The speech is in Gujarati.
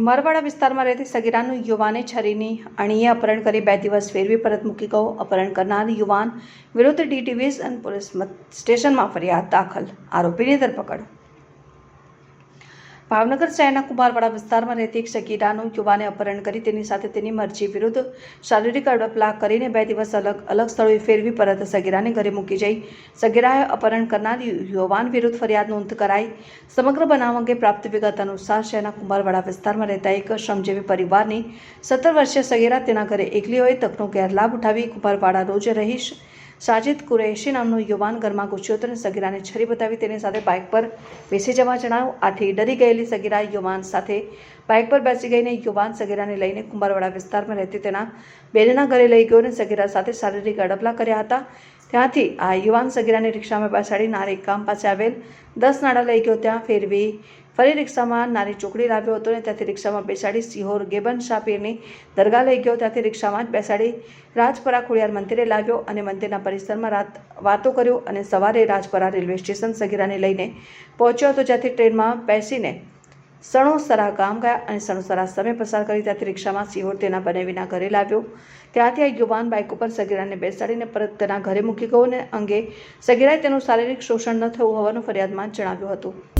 કુમારવાડા વિસ્તારમાં રહેતી સગીરાનું યુવાને છરીની અણીએ અપહરણ કરી બે દિવસ ફેરવી પરત મૂકી ગયો. અપહરણ કરનાર યુવાન વિરુદ્ધ ડીટીવીઝ અને પોલીસ સ્ટેશનમાં ફરિયાદ દાખલ. આરોપીની ધરપકડ. ભાવનગર શહેરના કુમારવાડા વિસ્તારમાં રહેતી એક શકીરાનું યુવાને અપહરણ કરી તેની સાથે તેની મરજી વિરુદ્ધ શારીરિક અડપલા કરીને બે દિવસ અલગ અલગ સ્થળોએ ફેરવી પરત સગીરાને ઘરે મૂકી જઈ. સગીરાએ અપહરણ કરનાર યુવાન વિરુદ્ધ ફરિયાદ નોંધ કરાઈ. સમગ્ર બનાવ અંગે પ્રાપ્ત વિગત અનુસાર શહેરના કુમારવાડા વિસ્તારમાં રહેતા એક શ્રમજીવી પરિવારની સત્તર વર્ષીય સગીરા તેના ઘરે એકલી હોય તકનો ગેરલાભ ઉઠાવી કુમારવાડા રોજ રહીશ. સાજિદ કુરૈશી નામનો યુવાન ઘરમાં ઘૂસ્યો હતો અને સગીરાને છરી બતાવી તેની સાથે બાઇક પર બેસી જવા જણાવ્યું આથી ડરી ગયેલી સગીરા યુવાન સાથે બાઇક પર બેસી ગઈને યુવાન સગીરાને લઈને કુંભારવાડા વિસ્તારમાં રહેતી તેના બેનના ઘરે લઈ ગયો અને સગીરા સાથે શારીરિક અડપલા કર્યા હતા. ત્યાંથી આ યુવાન સગીરાને રિક્ષામાં બેસાડી નારી ગામ પાસે આવેલ દસ નાડા લઈ ગયો. ત્યાં ફેરવી ફરી રિક્ષામાં નાની ચોકડી લાવ્યો હતો અને ત્યાંથી રિક્ષામાં બેસાડી સિહોર ગેબન શાપીરની દરગાહ લઈ ગયો. ત્યાંથી રિક્ષામાં જ બેસાડી રાજપરા ખોડિયાર મંદિરે લાવ્યો અને મંદિરના પરિસરમાં રાત વાતો કર્યો અને સવારે રાજપરા રેલવે સ્ટેશન સગીરાને લઈને પહોંચ્યો હતો. જ્યાંથી ટ્રેનમાં બેસીને સણોસરા ગામ ગયા અને સણોસરા સમય પસાર કરી ત્યાંથી રિક્ષામાં સિહોર તેના બનેવીના ઘરે લાવ્યો. ત્યાંથી આ યુવાન બાઇક ઉપર સગીરાને બેસાડીને પરત તેના ઘરે મૂકી ગયો અને અંગે સગીરાએ તેનું શારીરિક શોષણ ન થયું હોવાનું ફરિયાદમાં જણાવ્યું હતું.